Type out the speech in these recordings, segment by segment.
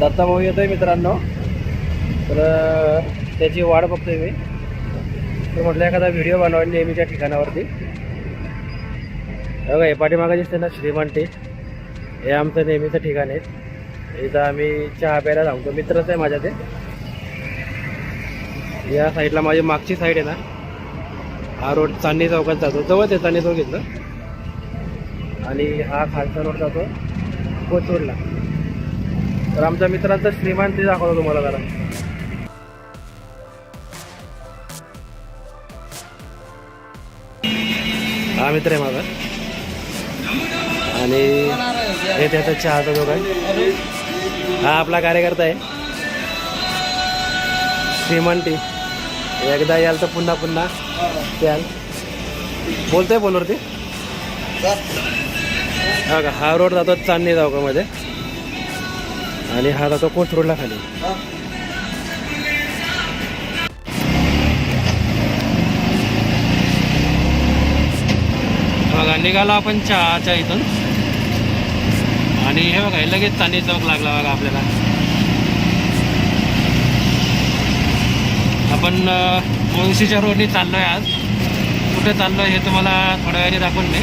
दत्ताभाऊ येतो येतोय मित्रांनो. तर त्याची वाढ बघतोय मी. तर म्हटलं एखादा व्हिडिओ बनवा नेहमीच्या ठिकाणावरती. बघा हे पाठीमागं दिसते ना श्रीमंती हे. आमचं नेहमीचं ठिकाण आहे. इथं आम्ही चहा प्यायला थांबतो मित्रच आहे माझ्या ते. या साईडला माझी मागची साईड आहे ना. हा रोड चांदणी चौकात जातो. जवळच आहे चांदणी चौक इथलं. आणि हा खालचा रोड जातो कोथरूडला. तर आमच्या मित्रांचं श्रीमान ते दाखवतो तुम्हाला जरा. हा मित्र आहे माझा. आणि हे त्याचा चहाचा दोघं हा आपला कार्यकर्ता आहे. श्रीमंती एकदा याल तर पुन्हा पुन्हा याल. बोलतोय फोनवरती? हा का? हा रोड जातो चांदणी चौकामध्ये. आणि हा जातो कोथ रोडला खाली. बघा निघाला आपण चहाच्या इथून. आणि हे बघा लगेच चांदी चौक लागला बघा आपल्याला. आपण मुळशीच्या रोडने चाललोय आज. कुठे चाललोय हे तुम्हाला थोड्या वेळाने दाखवून मी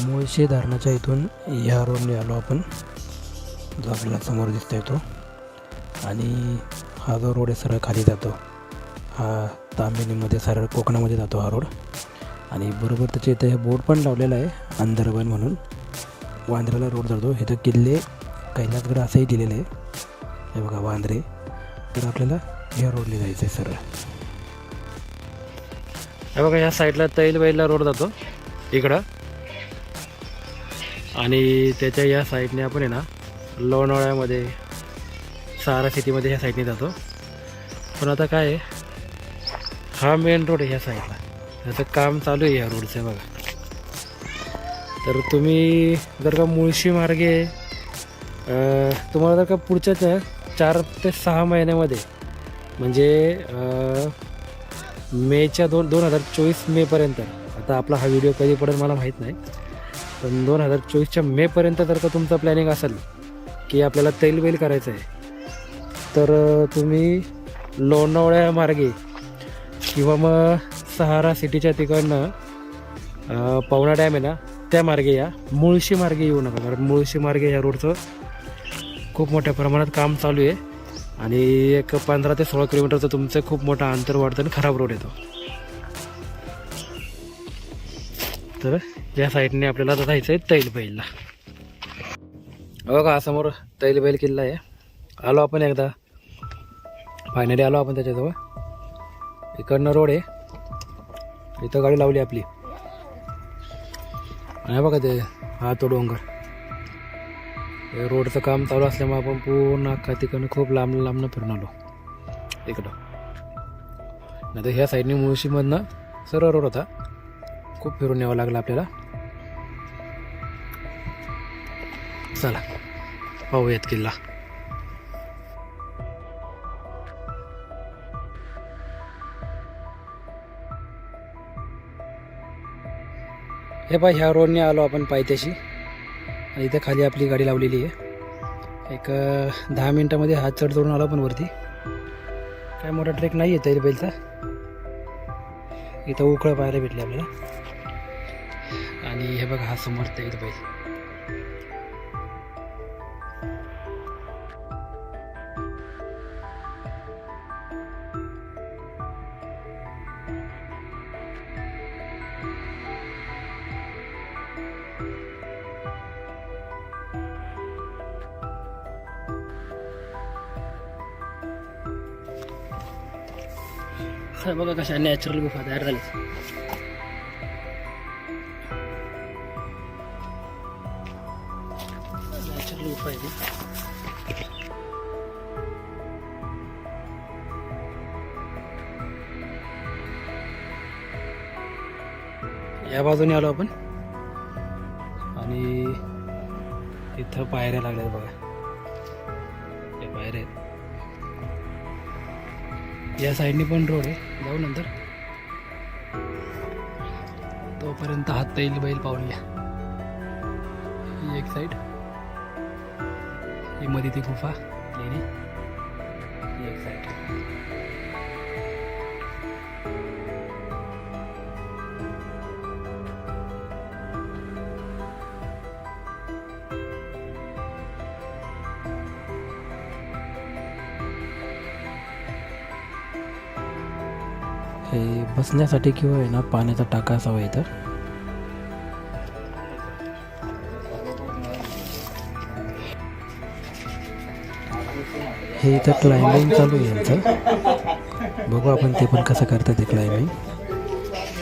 मुळशी धरणाच्या इथून ह्या रोडने आलो आपण. जो आपल्याला समोर दिसतो येतो आणि हा जो रोड आहे सरळ खाली जातो. हा तांबिनीमध्ये सरळ कोकणामध्ये जातो हा रोड आणि बरोबर त्याच्या इथे बोर्ड पण लावलेला आहे अंधरवन म्हणून. वांद्र्याला रोड जातो इथं किल्ले कैलासगड असंही दिलेलं आहे. हे बघा वांद्रे. तर आपल्याला ह्या रोडने जायचं आहे सरळ. हे बघा ह्या साईडला तैलबैलला रोड जातो. इकडं. आणि त्याच्या या साईडने आपण आहे ना लोणावळ्यामध्ये सारा सिटीमध्ये ह्या साईडने जातो. पण आता काय आहे हा मेन रोड आहे ह्या साईडला त्याचं काम चालू आहे ह्या रोडचं बघा. तर तुम्ही जर का मुळशी मार्गे तुम्हाला जर का पुढच्या चार ते सहा महिन्यामध्ये म्हणजे मेच्या दोन दोन हजार चोवीस मेपर्यंत आता आपला हा व्हिडिओ कधी पडेल मला माहीत नाही पण दोन हजार चोवीसच्या मेपर्यंत जर का तुमचं प्लॅनिंग असेल की आपल्याला तैलबैल करायचं आहे तर तुम्ही लोणावळ्या मार्गे किंवा मग सहारा सिटीच्या तिकडनं पवना डॅम आहे ना त्या मार्गे या. मुळशी मार्गे येऊ नका कारण मुळशी मार्गे या रोडचं खूप मोठ्या प्रमाणात काम चालू आहे आणि एक पंधरा ते सोळा किलोमीटरचं तुमचं खूप मोठं अंतर वाढतं आणि खराब रोड येतो. तर ज्या साईडने आपल्याला आता जायचं आहे तैलबैलला बघा समोर तैलबैल किल्ला आहे. आलो आपण एकदा. फायनली आलो आपण त्याच्याजवळ. इकडनं रोड आहे. इथं गाडी लावली आपली. आणि बघा ते हा तो डोंगर. रोडचं काम चालू असल्यामुळे आपण पूर्ण अख्खा तिकडनं खूप लांब लांबनं फिरून आलो. इकडं. नाही तर ह्या साईडने मुळशीमधनं सरळ रोड होता. खूप फिरून यावं लागलं आपल्याला. चला. पाहूयात किल्ला. हे पाय ह्या रोडने आलो आपण पायथ्याशी. आणि इथं खाली आपली गाडी लावलेली आहे. एक दहा मिनटामध्ये हात चढ जोडून आलो पण वरती. काय मोठा ट्रेक नाही आहे तैलबैलचा इथं उकळं पाहायला भेटले आपल्याला. आणि हे बघा हा समोर तैलबैल हे बघा कशा नॅचरल गुफा तयार झाल्या नॅचरल गुफा आहे ती. या बाजूने आलो आपण. आणि तिथं पायऱ्या लागल्यात बघा. या साईडने पण रोड आहे. जाऊ नंतर. तोपर्यंत हात येईल बैल पावल्या ही एक साईड. ही मध्ये ती गुफा लेणी ही एक साईड. बसण्यासाठी किंवा आहे ना पाण्याचा टाका असावा इथं. हे इथं क्लाइम्बिंग चालू आहे यांचं. बघू आपण ते पण कसं करतात ते क्लाइम्बिंग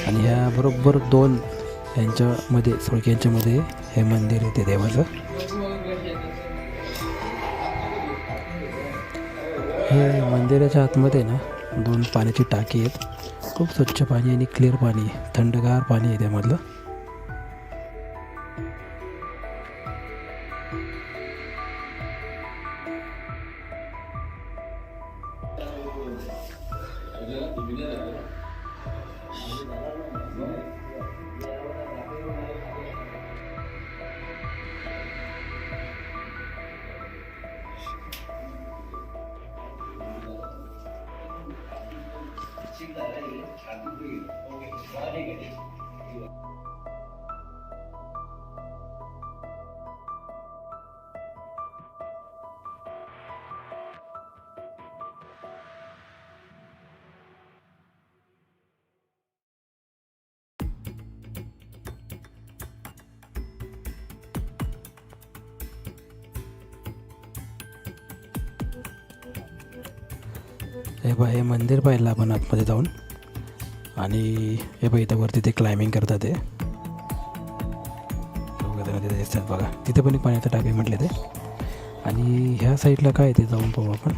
आणि ह्या बरोबर दोन यांच्यामध्ये सुळक्यांच्यामध्ये हे मंदिर आहे ते देवाचं. हे मंदिराच्या आतमध्ये ना दोन पाण्याची टाकी आहेत. खूप स्वच्छ पाणी आणि क्लिअर पाणी थंडगार पाणी आहे त्यामधलं. हे बा हे मंदिर पाहिलं आपण आतमध्ये जाऊन. आणि हे बघ इथं वरती ते क्लाइम्बिंग करतात ते तिथे दिसतात बघा. तिथे पण एक पाण्याचं टाके म्हटले ते. आणि ह्या साईडला काय ते जाऊन पाहू आपण.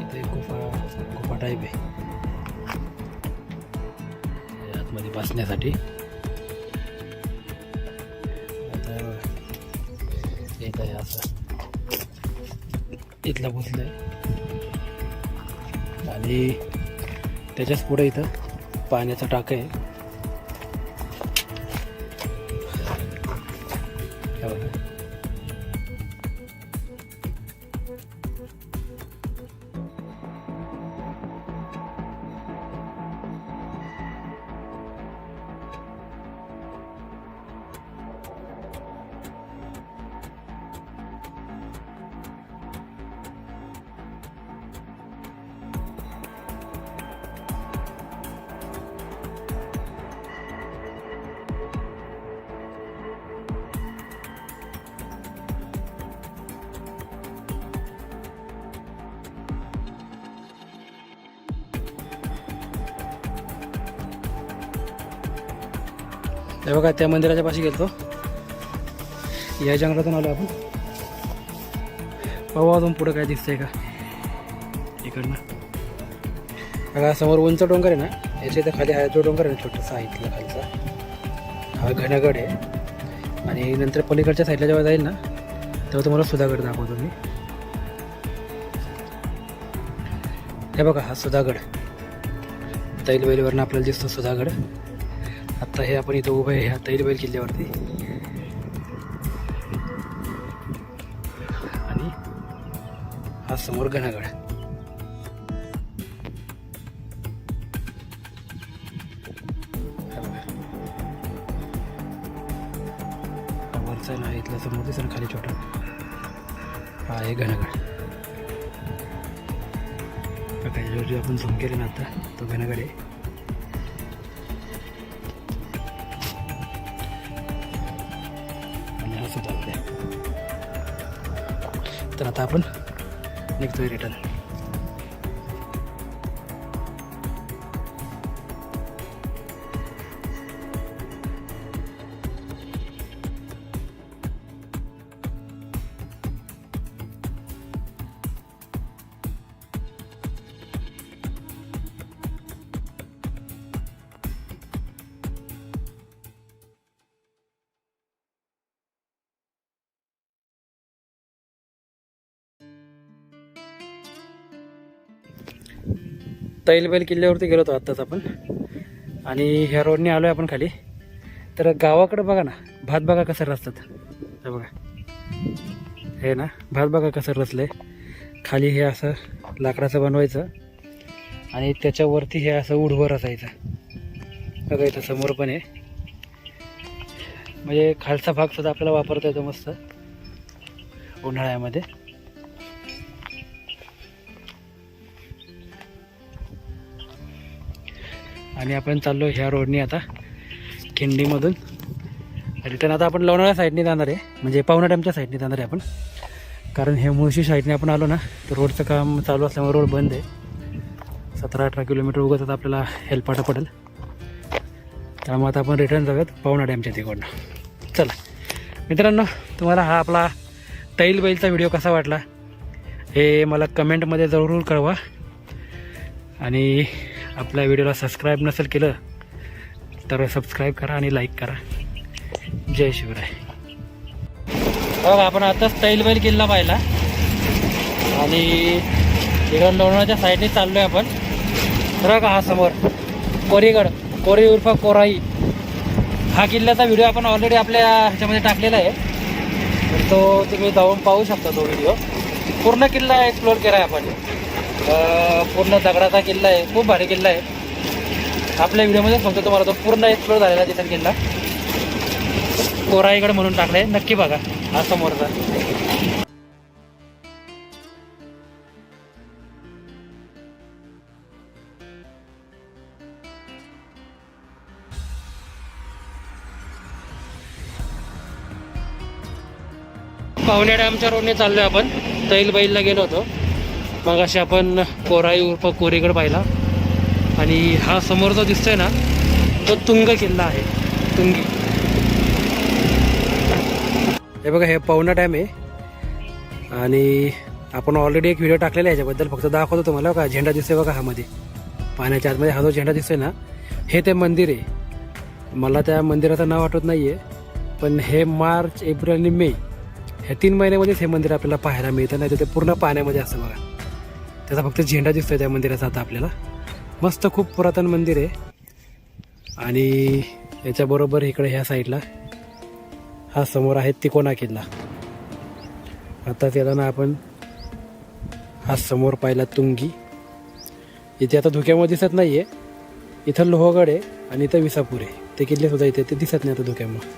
इथे गुफा टाईप आहे. आतमध्ये बसण्यासाठी. असं. इथलं आहे आणि त्याच्याच पुढे इथं पाण्याचं टाकं आहे. हे बघा. त्या मंदिराच्या पाशी गेलतो. या जंगलातून आलो आपण. पाहू अजून पुढं काय दिसतंय का? इकडनं. बघा समोर उंच डोंगर आहे ना याच्या इथं खाली हा जो डोंगर आहे ना छोटासा इथला खालचा. हा घनगड आहे. आणि नंतर पलीकडच्या साईडला जेव्हा जाईल ना तेव्हा तुम्हाला सुधागड दाखवतो मी. हे बघा हा सुधागड. तैलवेलीवरनं आपल्याला दिसतो सुधागड. आत्ता हे आपण इथं उभं आहे ह्या तैलबैल किल्ल्यावरती. आणि हा समोर घनागड. वरचा ना इथला समोर दिसेल खाली छोटा. हा आहे घनागड. काही आपण झूम केले ना आता तो घनगड आहे. तर आता आपण. निघतोय रिटर्न तैलबैल किल्ल्यावरती गेलो होतो आत्ताच आपण. आणि ह्या रोडने आलो आहे आपण खाली. तर गावाकडं बघा ना भात बघा कसं रचतात. हे बघा. हे ना भात बघा कसं रचलं खाली हे असं लाकडाचं बनवायचं. आणि त्याच्यावरती हे असं उडवं रचायचं. बघा इथं समोर पण आहे. म्हणजे खालचा भाग सुद्धा आपल्याला वापरता येतो मस्त. उन्हाळ्यामध्ये. आणि आपण चाललो ह्या रोडनी आता खिंडीमधून. रिटर्न आता आपण लोणावळ्या साईडने जाणार आहे. म्हणजे पावना डॅमच्या साईडने जाणार आहे आपण. कारण हे मुळशी साईडने आपण आलो ना तर रोडचं काम चालू असल्यामुळे रोड बंद आहे. सतरा अठरा किलोमीटर उगत आता आपल्याला हेल्पाटा पडेल. त्यामुळे आता आपण रिटर्न जाऊयात पावना डॅमच्या तिकडनं. चला. मित्रांनो तुम्हाला हा आपला तैल बैलचा व्हिडिओ कसा वाटला हे मला कमेंटमध्ये जरूर कळवा. आणि आपल्या व्हिडिओला सबस्क्राईब नसेल केलं तर सबस्क्राईब करा आणि लाईक करा. जय शिवराय. बघा आपण आताच तैलबैल किल्ला पाहिला. आणि इकडं लोणाच्या साईडने चाललो आहे आपण. बघा का हा समोर. कोरीगड कोरी उर्फ कोराई. हा किल्ल्याचा व्हिडिओ आपण ऑलरेडी आपल्या ह्याच्यामध्ये टाकलेला आहे. तर तो तुम्ही जाऊन पाहू शकता तो व्हिडिओ पूर्ण किल्ला एक्सप्लोर केला आहे आपण. पूर्ण दगडाचा किल्ला आहे. खूप भारी किल्ला आहे. आपल्या व्हिडिओमध्ये सांगतो तुम्हाला तो पूर्ण एक्सप्लोर झालेला तिथं किल्ला. कोराईगड म्हणून टाकलाय. नक्की बघा. हा समोरचा. पाहुण्या डॅमच्या रोडने चाललो आपण. तैल बैलला गेलो होतो. मग असे आपण कोराई उर्फ कोरेगड पाहिला. आणि हा समोर जो दिसतोय ना तो तुंग किल्ला आहे. तुंगी. हे बघा हे पवना डॅम आहे. आणि आपण ऑलरेडी एक व्हिडिओ टाकलेला आहे याच्याबद्दल. फक्त दाखवतो तुम्हाला का झेंडा दिसतोय बघा हा मध्ये पाण्याच्या आतमध्ये हा जो झेंडा दिसतोय ना हे ते मंदिर आहे. मला त्या मंदिराचं नाव आठवत नाही आहे पण हे मार्च एप्रिल आणि मे ह्या तीन महिन्यामध्येच हे मंदिर आपल्याला पाहायला मिळतं नाही तर ते पूर्ण पाण्यामध्ये असतं बघा. त्याचा फक्त झेंडा दिसतोय त्या मंदिराचा आता आपल्याला. मस्त खूप पुरातन मंदिर आहे. आणि याच्याबरोबर इकडे ह्या साईडला हा समोर आहे तिकोना किल्ला. आता येताना आपण हा समोर पाहिला तुंगी. इथे आता धुक्यामध्ये दिसत नाही आहे इथं लोहगड आहे आणि इथं विसापूर आहे. ते किल्लेसुद्धा इथे ते दिसत नाही आता धुक्यामुळे.